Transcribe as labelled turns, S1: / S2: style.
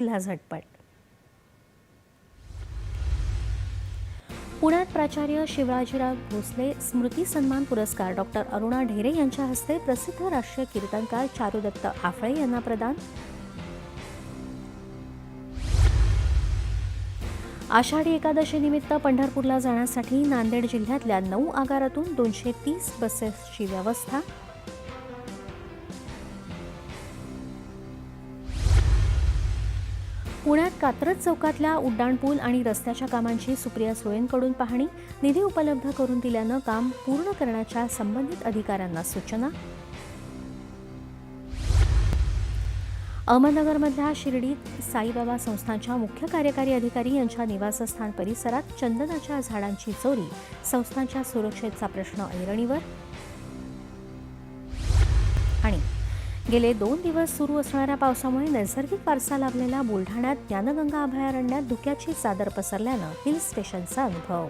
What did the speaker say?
S1: जिल्हा झटपट. पुण्यात प्राचार्य शिवराजीराव भोसले स्मृती सन्मान पुरस्कार डॉक्टर अरुणा ढेरे यांच्या हस्ते प्रसिद्ध राष्ट्रीय कीर्तनकार चारुदत्त आफळे यांना प्रदान. आषाढी एकादशीनिमित्त पंढरपूरला जाण्यासाठी नांदेड जिल्ह्यातल्या नऊ आगारातून दोनशे तीस बसेसची व्यवस्था पुण्यात कात्रज चौकातल्या उड्डाणपूल आणि रस्त्याच्या कामांची सुप्रिया सुळेंकडून पाहणी निधी उपलब्ध करून दिल्यानं काम पूर्ण करण्याच्या संबंधित अधिकाऱ्यांना सूचना. अहमदनगरमधल्या शिर्डीत साईबाबा संस्थांच्या मुख्य कार्यकारी अधिकारी यांच्या निवासस्थान परिसरात चंदनाच्या झाडांची चोरी संस्थांच्या सुरक्षेचा प्रश्न ऐरणीवर. आणि गेले दोन दिवस सुरू असणाऱ्या पावसामुळे नैसर्गिक वारसा लाभलेल्या बुलढाण्यात ज्ञानगंगा अभयारण्यात धुक्याची चादर पसरल्यानं हिल स्टेशनचा अनुभव.